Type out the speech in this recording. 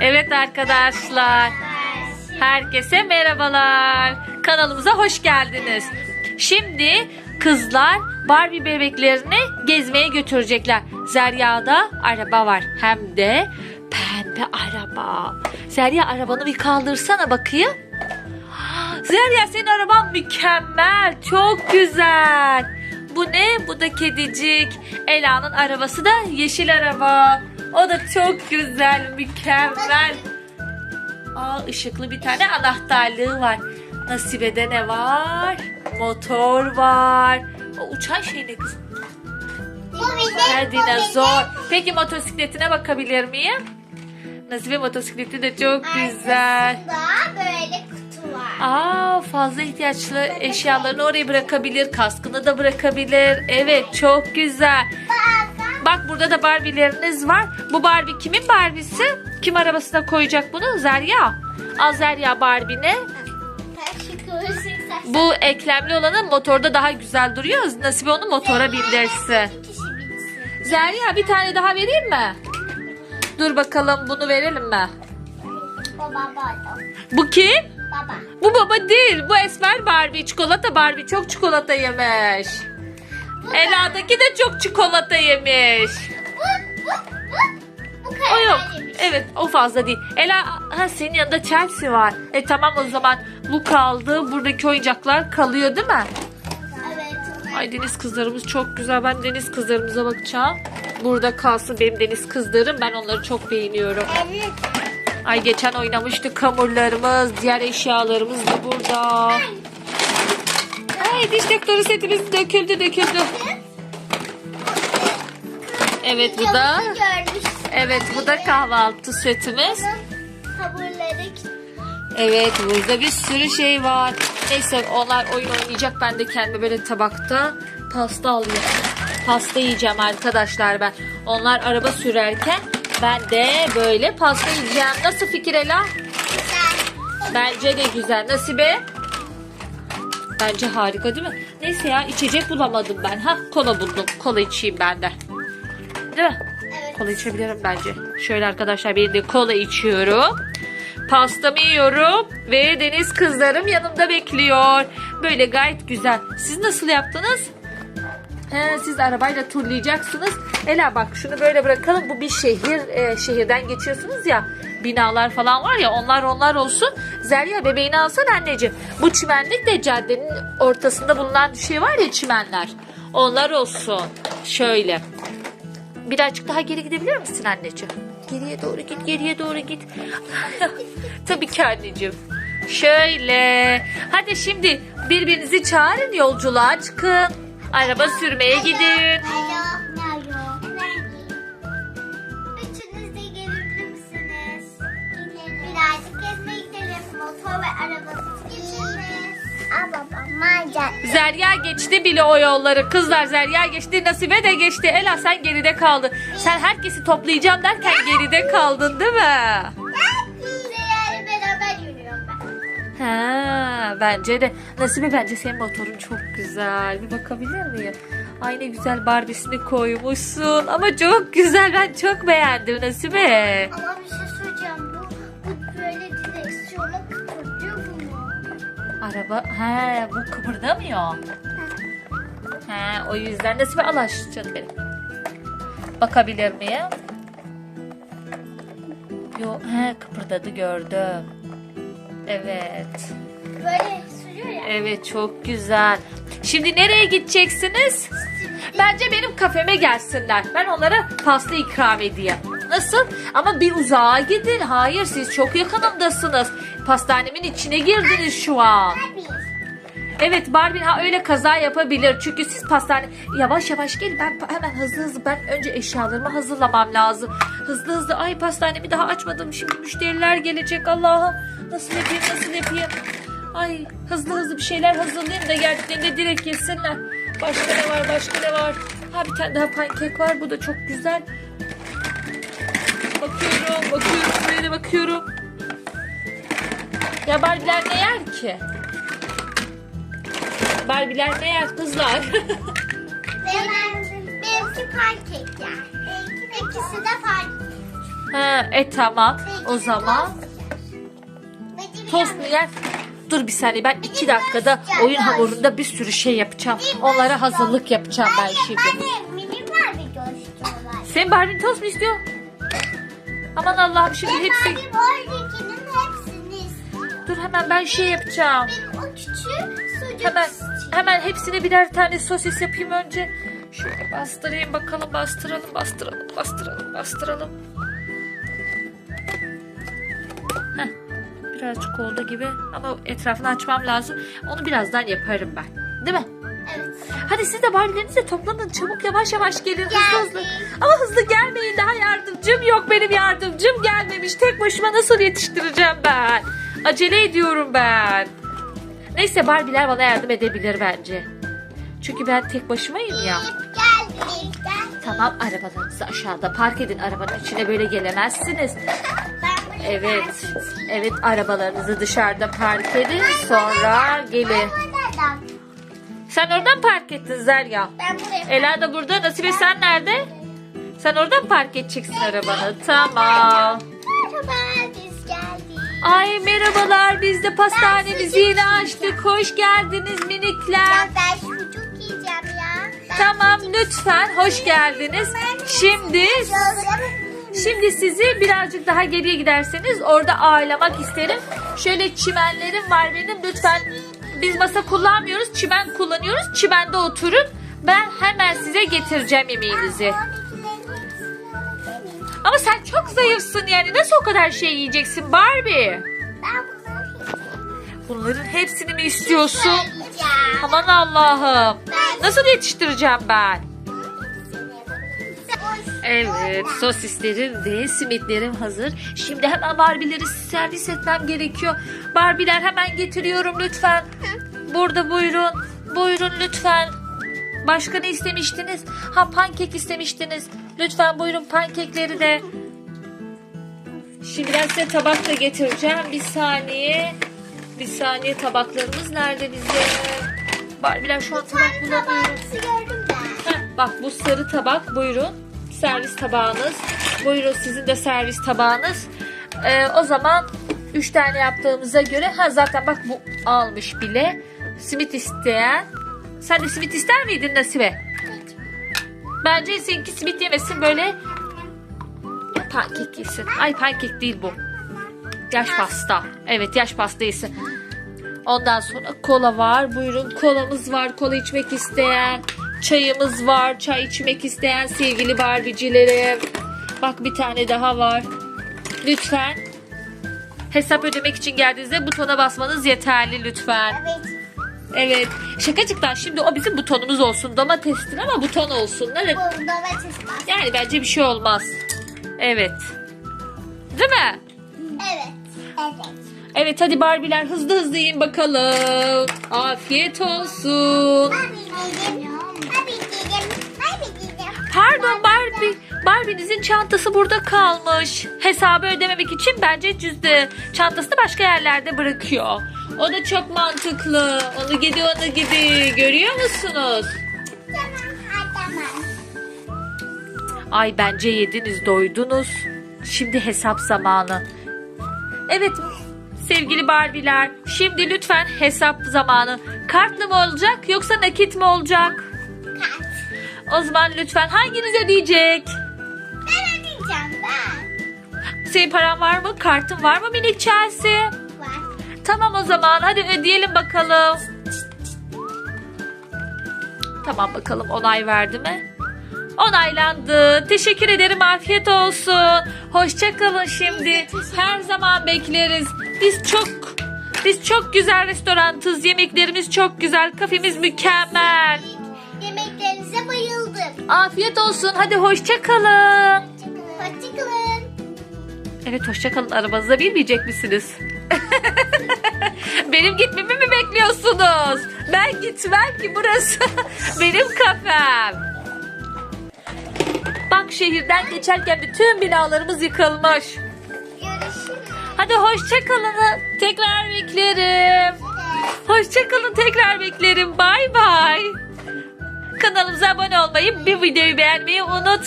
Evet arkadaşlar. Herkese merhabalar. Kanalımıza hoş geldiniz. Şimdi kızlar Barbie bebeklerini gezmeye götürecekler. Zerya'da araba var. Hem de pembe araba. Zerya arabanı bir kaldırsana bakayım. Zerya senin araban mükemmel. Çok güzel. Bu ne? Bu da kedicik. Ela'nın arabası da yeşil araba. O da çok güzel, mükemmel. Aa, ışıklı bir tane anahtarlığı var. Nasibe'de ne var? Motor var. O uçan şey ne kız? Ha, dinozor. Peki motosikletine bakabilir miyim? Nasibe motosikleti de çok güzel. Arkasında böyle kutu var. Aa fazla ihtiyaçlı eşyalarını oraya bırakabilir. Kaskını da bırakabilir. Evet çok güzel. Bazen Bak burada da Barbie'leriniz var. Bu Barbie kimin Barbie'si? Kim arabasına koyacak bunu? Zerya. Al Zerya Barbie'ni. Bu eklemli olanı motorda daha güzel duruyor. Nasibe onu motora bindirsin. Zerya bir tane daha vereyim mi? Dur bakalım bunu verelim mi? Bu kim? Baba. Bu baba değil. Bu esmer Barbie. Çikolata Barbie. Çok çikolata yemiş. Ela'daki de çok çikolata yemiş. Bu, bu, bu. Bu O yok. yemiş. Evet o fazla değil. Ela ha, senin yanında Chelsea var. E tamam o zaman bu kaldı. Buradaki oyuncaklar kalıyor değil mi? Evet. Ay deniz kızlarımız çok güzel. Ben deniz kızlarımıza bakacağım. Burada kalsın benim deniz kızlarım. Ben onları çok beğeniyorum. Evet. Ay geçen oynamıştık hamurlarımız, diğer eşyalarımız da burada. Ay diş doktoru setimiz döküldü döküldü. Evet bu da evet bu da kahvaltı setimiz. Evet burada bir sürü şey var. Neyse onlar oyun oynayacak. Ben de kendime böyle tabakta pasta alayım. Pasta yiyeceğim arkadaşlar ben. Onlar araba sürerken ben de böyle pasta yiyeceğim. Nasıl fikir Ela? güzel. Bence de güzel. Nasibe? Bence harika değil mi? Neyse ya içecek bulamadım ben. Ha kola buldum. Kola içeyim ben de. Değil mi? Evet. Kola içebilirim bence. Şöyle arkadaşlar bir de kola içiyorum. Pastamı yiyorum ve deniz kızlarım yanımda bekliyor. Böyle gayet güzel. Siz nasıl yaptınız? He, siz arabayla turlayacaksınız. Ela bak şunu böyle bırakalım. Bu bir şehir. e, şehirden geçiyorsunuz ya. Binalar falan var ya onlar onlar olsun. Zerya bebeğini alsan anneciğim. Bu çimenlik de caddenin ortasında bulunan bir şey var ya çimenler. Onlar olsun. Şöyle. Birazcık daha geri gidebilir misin anneciğim? Geriye doğru git, geriye doğru git. Tabii ki anneciğim. Şöyle. Hadi şimdi birbirinizi çağırın yolculuğa çıkın. Araba sürmeye gidin. Zerya geçti bile o yolları. Kızlar Zerya geçti, Nasibe de geçti. Ela sen geride kaldın. Sen herkesi toplayacağım derken geride kaldın değil mi? Ha, bence de. Nasibe bence senin motorun çok güzel. Bir bakabilir miyim? Ay ne güzel Barbie'sini koymuşsun. Ama çok güzel. Ben çok beğendim Nasibe. Ama bir şey söyleyeceğim. Bu, bu böyle direksiyonu kıpırdıyor mu? Araba, he bu kıpırdamıyor. He o yüzden Nasibe al aç canım benim. Bakabilir miyim? Yo, he kıpırdadı gördüm. Evet. Böyle sürüyor ya. Evet çok güzel. Şimdi nereye gideceksiniz? Bence benim kafeme gelsinler. Ben onlara pasta ikram edeyim. Nasıl? Ama bir uzağa gidin. Hayır siz çok yakınımdasınız. Pastanemin içine girdiniz şu an. Tabii. Evet Barbie ha öyle kaza yapabilir. Çünkü siz pastane yavaş yavaş gelin. Ben hemen hızlı hızlı ben önce eşyalarımı hazırlamam lazım. Hızlı hızlı ay pastanemi daha açmadım. Şimdi müşteriler gelecek Allah'ım. Nasıl yapayım nasıl yapayım? Ay hızlı hızlı bir şeyler hazırlayayım da geldiklerinde direkt yesinler. Başka ne var başka ne var? Ha bir tane daha pankek var. Bu da çok güzel. Bakıyorum bakıyorum şuraya da bakıyorum. Ya Barbie'ler ne yer ki? Barbie'ler ne yer kızlar? Benim, benimki pankek yer. İkisi de pankek. Ha, e tamam. O zaman tost mu yer? Dur bir saniye ben iki dakikada oyun hamurunda bir sürü şey yapacağım. Onlara hazırlık yapacağım ben şimdi. Ben de mini var bir coştular. Sen Barbie tost mu istiyor? Aman Allah'ım şimdi hepsi... Benim oradakinin hepsini istiyor. Dur hemen ben şey yapacağım. Benim o küçük sucuk Hemen. Hemen hepsine birer tane sosis yapayım önce. Şöyle bastırayım bakalım bastıralım bastıralım bastıralım bastıralım. Heh, birazcık oldu gibi ama etrafını açmam lazım. Onu birazdan yaparım ben. Değil mi? Evet. Hadi siz de Barbie'lerinize toplanın. Çabuk yavaş yavaş gelin hızlı hızlı. Ama hızlı gelmeyin daha yardımcım yok benim yardımcım gelmemiş. Tek başıma nasıl yetiştireceğim ben? Acele ediyorum ben. Neyse Barbie'ler bana yardım edebilir bence. Çünkü ben tek başımayım ya. Tamam arabalarınızı aşağıda park edin. Arabanın içine böyle gelemezsiniz. Evet. Evet arabalarınızı dışarıda park edin. Sonra gelin. Sen oradan park ettin Zerya. Ela da burada. Nasibe sen nerede? Sen oradan park edeceksin arabanı. Tamam. Merhaba. Ay merhabalar. Biz de pastanemizi sucuk yeni açtık. Hoş geldiniz minikler. Ya ben sucuk yiyeceğim ya. Ben Tamam lütfen hoş geldiniz. Şimdi şimdi sizi birazcık daha geriye giderseniz orada ağırlamak isterim. Şöyle çimenlerim var benim. Lütfen biz masa kullanmıyoruz. Çimen kullanıyoruz. Çimende oturun. Ben hemen size getireceğim yemeğinizi. Ama sen çok zayıfsın yani. Nasıl o kadar şey yiyeceksin Barbie? Ben bunları Bunların hepsini mi istiyorsun? yiyeceğim. Aman Allah'ım. Nasıl yetiştireceğim ben? Evet sosislerim ve simitlerim hazır. Şimdi hemen Barbie'leri servis etmem gerekiyor. Barbie'ler hemen getiriyorum lütfen. Burada buyurun. Buyurun lütfen. Başka ne istemiştiniz? Ha pankek istemiştiniz. Lütfen buyurun pankekleri de. Şimdi ben size tabak da getireceğim. Bir saniye. Bir saniye tabaklarımız nerede bizim? Barbie'ler şu an tabak bulamıyorum. Heh, bak bu sarı tabak buyurun. Servis tabağınız. Buyurun sizin de servis tabağınız. Ee, o zaman 3 tane yaptığımıza göre ha zaten bak bu almış bile. Simit isteyen. Sen de simit ister miydin Nasibe? Bence seninki simit yemesin böyle pankek yesin. Ay pankek değil bu. Yaş pasta. Evet yaş pasta yesin. Ondan sonra kola var. Buyurun kolamız var. Kola içmek isteyen. Çayımız var. Çay içmek isteyen sevgili barbicilerim. Bak bir tane daha var. Lütfen. Hesap ödemek için geldiğinizde butona basmanız yeterli lütfen. Evet. Evet. Şakacıktan şimdi o bizim butonumuz olsun. Domatestir ama buton olsun. Ne Bu domates var. Yani bence bir şey olmaz. Evet. Değil mi? Evet. Evet. Evet hadi Barbiler hızlı hızlı yiyin bakalım. Afiyet olsun. Ben bileceğim. Barbie'nizin çantası burada kalmış. Hesabı ödememek için bence cüzde çantasını başka yerlerde bırakıyor. O da çok mantıklı. Onu gidi onu gidi. Görüyor musunuz? Ay bence yediniz doydunuz. Şimdi hesap zamanı. Evet sevgili Barbiler. Şimdi lütfen hesap zamanı. Kartlı mı olacak yoksa nakit mi olacak? Kart. O zaman lütfen hanginiz ödeyecek? Senin paran var mı? Kartın var mı minik Chelsea? Var. Tamam o zaman hadi ödeyelim bakalım. Tamam bakalım onay verdi mi? Onaylandı. Teşekkür ederim. Afiyet olsun. Hoşça kalın şimdi. Her zaman bekleriz. Biz çok biz çok güzel restorantız. Yemeklerimiz çok güzel. Kafemiz mükemmel. Yemeklerinize bayıldım. Afiyet olsun. Hadi hoşça kalın. Hoşçakalın. Evet hoşça kalın. Arabanıza binmeyecek misiniz? Benim gitmemi mi bekliyorsunuz? Ben gitmem ki burası benim kafem. Bak şehirden geçerken bütün binalarımız yıkılmış. Görüşürüz. Hadi hoşça kalın. Tekrar beklerim. Hoşça kalın. Tekrar beklerim. Bay bay. Kanalımıza abone olmayı, bir videoyu beğenmeyi unutmayın.